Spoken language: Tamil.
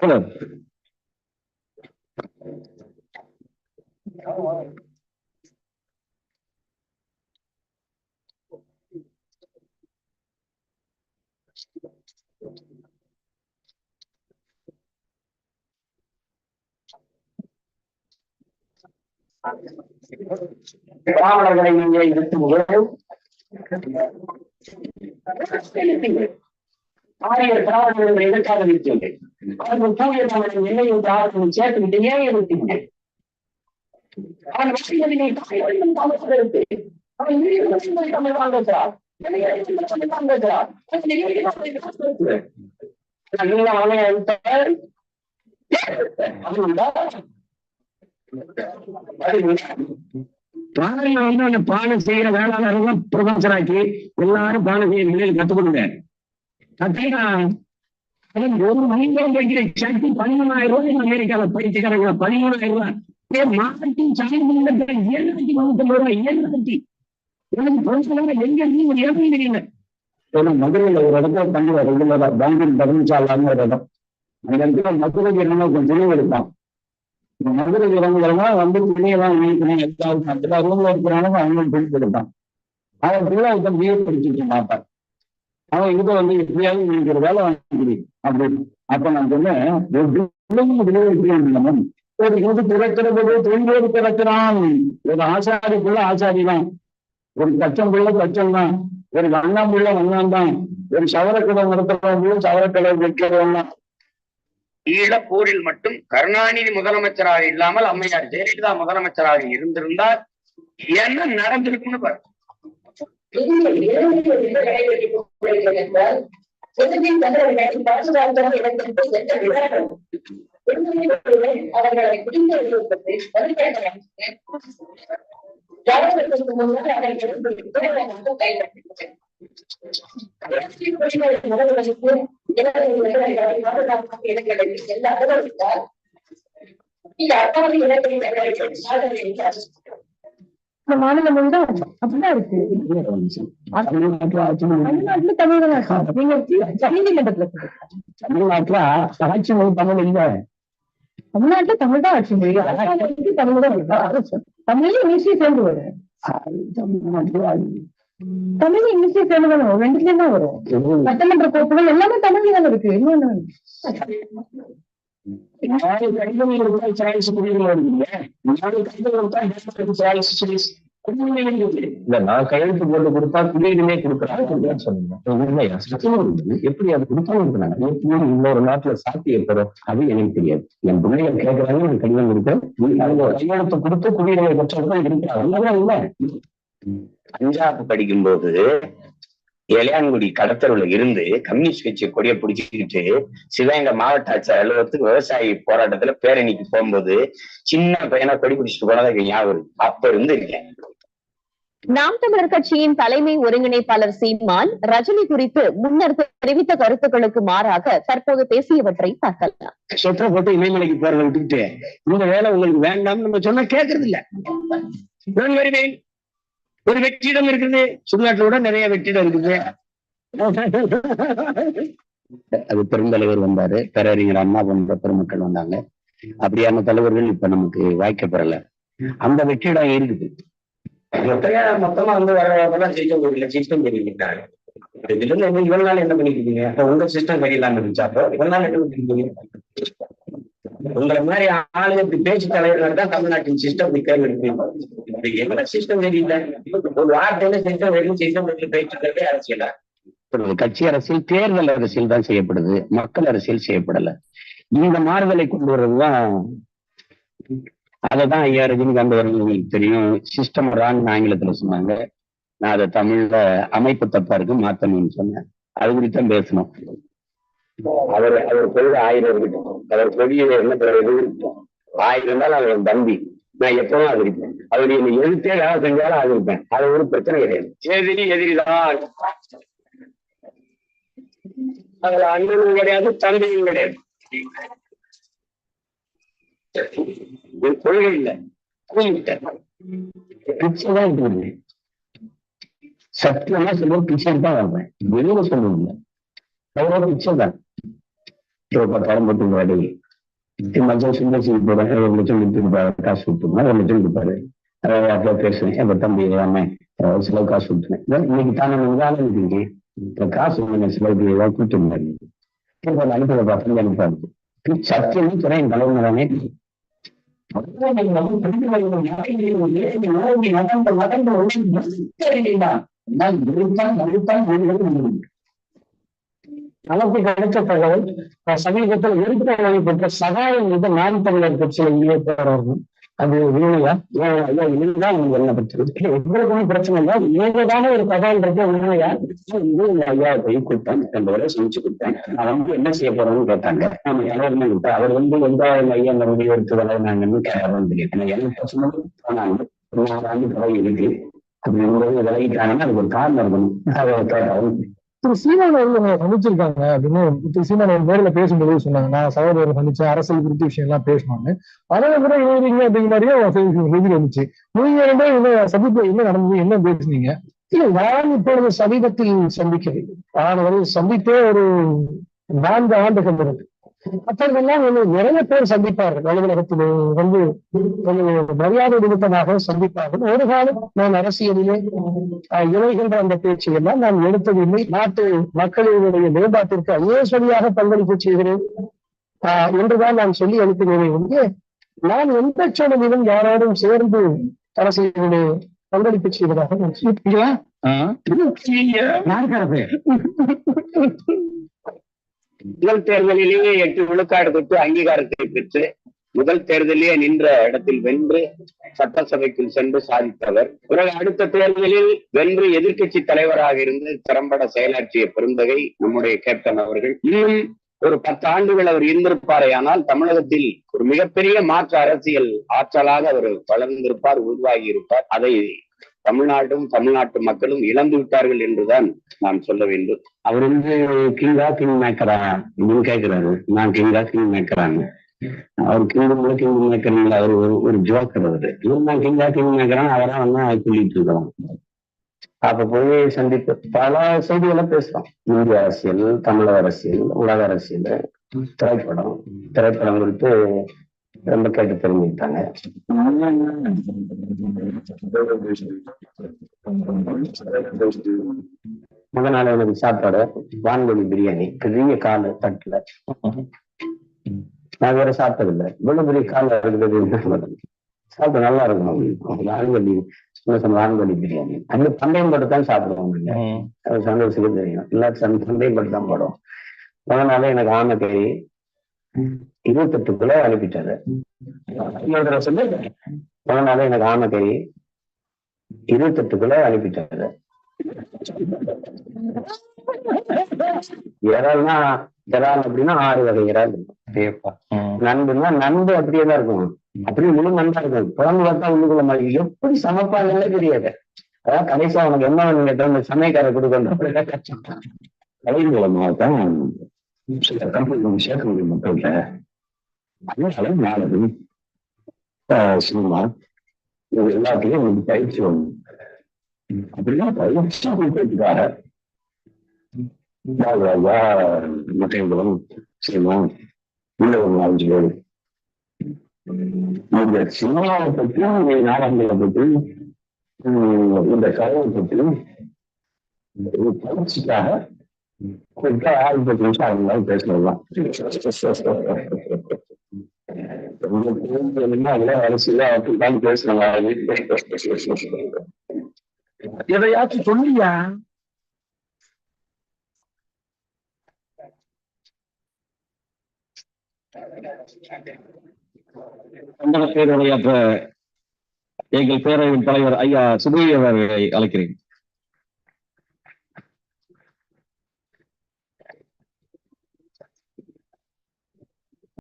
Hello. திராவிடர்களை இங்கே இருத்துங்கள் ஆரியர் பிராமணர்களை எதற்காக நிறுத்தீங்க அவர்கள் தூய தமிழன் இல்லை என்று திராவிடங்களும் சேர்த்துவிட்டு ஏன் எதிர்த்தீங்க அவன் வசதிகளை தாய்மொழியும் தமிழ் தமிழ் வாழ்ந்துக்கிறார் தமிழ் வாழ்ந்துக்கிறார் பானை வந்து அந்த பானை செய்யற வேளாளர்கள் ப்ரொஃபஸர் ஆக்கி எல்லாரும் பானை செய்ய நிலையில் கத்துக்கொடுங்க கத்தீங்கன்னா ஒரு மனிதன் படிக்கிற சக்தி பதிமூணாயிரம் ரூபாய் அமெரிக்கால பயிற்சிக்காரங்க பதிமூணாயிரம் ரூபாய். ஏ மாதத்தின் சாயந்தரம் ஏழாயிரத்தி முன்னூத்தி ரூபாய் ஏழாயிரத்தி எனக்கு பொருட்களாக எங்க இருந்து ஒரு ஏழை தெரியல ஏன்னா மதுரையில ஒரு இடத்துல தங்குவார் ரெகுலரா பேங்கிங் தர்மசாலான்னு ஒரு இடம். அந்த இடத்துல மதுரை கொஞ்சம் தெளிவு எடுத்தான் இந்த மதுரை இறங்குறவங்க வந்து துணியெல்லாம் வாங்கிக்கணும் எல்லாருக்கும் அந்த ரூம்ல இருக்கிறவங்க அவங்களும் துணி கொடுப்பான் அவன் பிள்ளை ஒருத்தன் பிஏ படிச்சுட்டு மாட்டான் அவன் இதை வந்து எப்படியாவது எனக்கு வேலை வாங்கிக்கிறீங்க அப்படின்னு. அப்ப நான் சொன்னேன் பிள்ளைங்க பிள்ளையும் வெளியே ஒரு இது பிறக்கிறது தொழிலோடு பிறக்கிறான். ஒரு ஆசாரி பிள்ளை ஆசாரி தான். ஒரு கச்சம் பிள்ளை கச்சம் தான். ஒரு வண்ணம் பிள்ளை வண்ணம் தான். ஒரு சவரக்கடை நடத்துறவங்களும் சவரக்கடை வைக்கிறவன் தான் ஈழப்போரில் மட்டும் கருணாநிதி முதலமைச்சராக இல்லாமல் அம்மையார் ஜெயலலிதா முதலமைச்சராக இருந்திருந்தால் என்ன நடந்திருக்கும்னு பாரு இந்த தான் அப்படிதான் இருக்கு தமிழ்நாட்டுல தமிழ் தான் இருக்கு. நீங்க நீதிமன்றத்துல. தமிழ்நாட்டுல ஆட்சி மொழி தமிழ் இல்ல தமிழ்நாட்டுல தமிழ் தான் ஆட்சி மொழி தமிழ் தான். தமிழ்ல இங்கிலீஷ்லயே சேர்ந்து வரும் தமிழ் இங்கிலீஷ்லயே சேர்ந்து வரும் ரெண்டுலயும் தான் வரும். சட்டமன்ற கோப்புகள் எல்லாமே தமிழ்ல தானே இருக்கு. இன்னொன்னு நான் கையெழுத்து போட்டு கொடுத்தா குடியுரிமை கொடுக்குறாங்க. சொன்னீங்க எப்படி அது கொடுத்தாங்க இன்னொரு நாட்டுல சாத்தியப்படும் அது எனக்கு தெரியாது. என் பிள்ளைகள் கேட்கறாங்க எனக்கு கடிதம் அவங்க கையெழுத்து கொடுத்து குடியுரிமை பெற்றவங்க இருக்கிறாங்க இல்ல. பஞ்சாப் படிக்கும்போது இளையான்குடி கடத்தருவுல இருந்து கம்யூனிஸ்ட் கட்சி கொடியை பிடிச்சிக்கிட்டு சிவகங்கை மாவட்ட ஆட்சியர் அலுவலகத்துக்கு விவசாயி போராட்டத்துல பேரணிக்கு போகும்போது சின்ன பையனா கொடி பிடிச்சிட்டு போனதா எனக்கு ஞாபகம். அப்ப இருந்து இருக்கேன் நாம் தமிழர் கட்சியின் தலைமை ஒருங்கிணைப்பாளர் சீமான் ரஜினி குறித்து முன்னர் தெரிவித்த கருத்துக்களுக்கு மாறாக தற்போது பேசியவற்றை பார்க்கலாம். சொத்தை போட்டு இமயமலைக்கு போறத விட்டுக்கிட்டு இந்த வேலை உங்களுக்கு வேண்டாம்னு நம்ம சொன்னா கேட்கறது இல்ல நான் வருவேன். ஒரு வெற்றிடம் இருக்குது. சுடுகாட்டுல கூட நிறைய வெற்றிடம் இருக்குது. அது பெருந்தலைவர் வந்தாரு. பேரறிஞர் அண்ணா போன்ற பெருமக்கள் வந்தாங்க. அப்படியான தலைவர்கள் இப்ப நமக்கு வாய்க்கப்படல அந்த வெற்றிடம் இருக்குது. மொத்தமா மொத்தமா வந்து வர சிஸ்டம் தெரியல சிஸ்டம் தெரிவிக்கிறாங்க இதுல இருந்து என்ன இவ்வளவு நாள் என்ன பண்ணிருக்கீங்க அப்ப உங்க சிஸ்டம் சரியில்லாம இருந்துச்சு? அப்ப இவ்வளவு நாள் என்ன பண்ணிருக்கீங்க உங்களை மாதிரி இப்படி பேச்சு தலைவர்கள் தான் தமிழ்நாட்டின் சிஸ்டம் இப்படி எவ்வளவு சிஸ்டம் சரியில்லை ஒரு வார்த்தையில சிஸ்டம் வெறும் சிஸ்டம் அரசியலா? ஒரு கட்சி அரசியல் தேர்தல் அரசியல் தான் செய்யப்படுது. மக்கள் அரசியல் செய்யப்படல. இந்த மாறுதலை கொண்டு வர்றதுதான் அததான் ஐயா ரஜினிகாந்த் அவர்கள் உங்களுக்கு தெரியும். சிஸ்டம் ராங் ஆங்கிலத்துல சொன்னாங்க. நான் அதை தமிழ்ல அமைப்பு தப்பா இருக்கு மாத்தணும்னு சொன்னேன். அது குறித்தான் பேசணும். அவர் அவர் கொள்கை ஆயிரம் இருக்கட்டும் அவர் கொடியை என்ன ஆயிரம் இருந்தாலும் அவர் தம்பி. நான் எப்பவும் அது இருப்பேன் அவர் என்னை எழுத்தே வேலை செஞ்சாலும் அது இருப்பேன். அது ஒரு பிரச்சனை கிடையாது. எதிரி எதிரிதான். அதுல அண்ணனும் கிடையாது தம்பியும் கிடையாது. கொள்கை இல்லை. பிச்சை தான் இருக்குது சத்தியமா சொல்ல பிச்சை தான் வருவேன் வெளியில சொல்லுவீங்க அவ்வளோ பிச்சை தான் பத்தாயிரம் போட்டு வாடகை மஞ்சள் சுந்தர்சி போறாங்க ஒரு லட்சம் கொடுத்துருப்பாரு. காசு கொடுத்துருந்தா ஒரு லட்சம் கொடுப்பாரு. பேசுறேன் அப்ப தம்பி எல்லாமே அஹ் காசு கொடுத்துனேன் இன்னைக்கு தானே வேலை இப்ப காசு கொஞ்சம் செலவுக்கு ஏதாவது கொடுத்துருந்தாரு இப்போ அனுப்பி பார்த்து அனுப்பாரு சத்தியம் சொல்றேன் என் நமக்கு கிடைச்ச தகவல் சமீபத்தில் விருதுகளை பெற்ற சகாயம் மீது நாம் தமிழர் கட்சியில் இணைப்பவர்கள் அது உண்மையா ஏன் ஐயா இதுதான் உங்களுக்கு என்ன பிரச்சனை இல்லை, பிரச்சனை இல்லை ஏகதான ஒரு கதான்றது உண்மையா? இது இந்த ஐயா போய் கொடுத்தேன் ரெண்டு வரை சமைச்சு கொடுத்தேன். நான் வந்து என்ன செய்ய போறேன்னு கேட்டாங்க. நம்ம எல்லாருமே கொடுத்தா அவர் வந்து எந்த ஐயா இந்த முடிவு எடுத்ததால நாங்கன்னு கேட்கறோம் தெரியும் ஏன்னா எனக்கு பிரச்சனை போனாங்க. ஒரு ஆண்டு பதவி இருக்கு. அப்படி விலகிட்டாங்கன்னா அதுக்கு ஒரு காரணம் இருக்கணும். அதை கேட்டாலும் திரு சீமான அவர்கள் சந்திச்சிருக்காங்க அப்படின்னு திரு சீமான நேரில் பேசும்போது சொன்னாங்க. நான் சகோதரர் சந்திச்சேன் அரசியல் குறித்த விஷயம் எல்லாம் பேசணும்னு. அதே கூட எழுதுறீங்க அப்படிங்கிற மாதிரியும் செய்தி வந்துச்சு. நீங்க ரெண்டே என்ன சந்திப்பு என்ன நடந்தது? என்ன பேசுனீங்க? இல்லை நான் இப்பொழுது சமீபத்தில் சந்திக்கிறேன் நான் வந்து சந்தித்தே ஒரு நான்கு ஆண்டுகள் இருக்கு. வந்து நிறைய பேர் சந்திப்பார்கள். அலுவலகத்தில் வந்து மரியாதை நிமித்தமாக சந்திப்பார்கள். ஒரு காலம் நான் அரசியலிலே இணைகின்ற அந்த பேச்சு எல்லாம் நான் எடுத்ததில்லை. நாட்டு மக்களினுடைய மேம்பாட்டிற்கு ஐஏஸ்வரியாக பங்களிப்பு செய்கிறேன். ஆஹ், என்றுதான் நான் சொல்லி அனுப்பினேன் வந்து நான் எந்த சூழலிலும் யாரோடும் சேர்ந்து அரசியலிலே பங்களிப்பு செய்வதாக நான்? முதல் தேர்தலிலேயே எட்டு விழுக்காடு பெற்று அங்கீகாரத்தை பெற்று முதல் தேர்தலிலே நின்ற இடத்தில் வென்று சட்டசபைக்குள் சென்று சாதித்தவர். பிறகு அடுத்த தேர்தலில் வென்று எதிர்க்கட்சி தலைவராக இருந்து திறம்பட செயலாற்றிய பெருந்தகை நம்முடைய கேப்டன் அவர்கள். இன்னும் ஒரு பத்து ஆண்டுகள் அவர் இருந்திருப்பாரே ஆனால் தமிழகத்தில் ஒரு மிகப்பெரிய மாற்று அரசியல் ஆற்றலாக அவர் வளர்ந்திருப்பார் உருவாகி இருப்பார் அதை தமிழ்நாடும் தமிழ்நாட்டு மக்களும் இழந்து விட்டார்கள் என்றுதான் நான் சொல்ல வேண்டும். அவர் வந்து கிங்கா கிங் மேக்கரா அப்படின்னு கேட்கிறாரு நான் கிங்கா கிங் மேக்கரான்னு அவர் கிங்கு கிங் மேக்கர் அவர் ஒரு- ஒரு ஜோக்கர் அவரு. இவர் நான் கிங்கா கிங் மேக்கரான் அவரா வந்து சொல்லிட்டு இருக்கிறோம் அப்ப போய் சந்திப்பு. பல செய்திகளை பேசுறோம். இந்திய அரசியல் தமிழக அரசியல் உலக அரசியல் திரைப்படம். திரைப்படம் குறித்து ரொம்ப கேட்டு தெரிஞ்சுக்கிட்டாங்க. முத நாள் எனக்கு சாப்பாடு வான்வெளி பிரியாணி பெரிய காலு தட்டுல. நான் வேற சாப்பிட்டதில்லை. இவ்வளவு பெரிய கால இருக்குது சாப்பிட்டு நல்லா இருக்கும் வான்வெளி வான்வெளி பிரியாணி. அந்த பந்தயம் போட்டு தான் சாப்பிடுவோம் சந்தோஷத்துக்கு தெரியும். எல்லா சந்த- பந்தயம் போட்டு தான் போடுவோம். முத நாள் எனக்கு ஆமை கறி இருபத்தெட்டு கிலோ அனுப்பிட்டாரு. இன்னொரு சொல்லு. நாள் எனக்கு ஆமை கறி இருபத்தெட்டு கிலோ அனுப்பிட்டாரு. இறால்னா இறால் அப்படின்னா ஆறு வகை இறால். நண்டுன்னா நண்டு அப்படியே தான் இருக்கும். அப்படியே முழு நண்டா இருக்கும். குழம்பு பார்த்தா உள்ளுக்குள்ள மாதிரி எப்படி சமைப்பாங்கன்னே தெரியாது. அதான் கடைசியா உனக்கு என்ன வேணும் கேட்டா இந்த சமயக்கார கொடுக்கணும். கலைஞர் மூலமாக தான் சேர்க்க முடியும் இல்ல அதனால நாளது சினிமா இது எல்லாத்துலயும் உங்களுக்கு பயிற்சி வரும் அப்படின்னா பயிற்சி கொடுத்துருக்காரு மட்டையம்பலம் சினிமா உள்ள ஒரு நாலஞ்சு பேர் இந்த சினிமாவை பற்றியும் நாடகங்களை பற்றி உம், இந்த கதையை பற்றி ஒரு பயிற்சிக்காக கொஞ்சம் ஆள் பத்து பேசலாம் அரசியல அப்படிதான் பேசுறாங்க எதையாச்சும் சொல்லியா எங்கள் பேரவையின் தலைவர் ஐயா சுபவி அவர்களை அழைக்கிறேன்.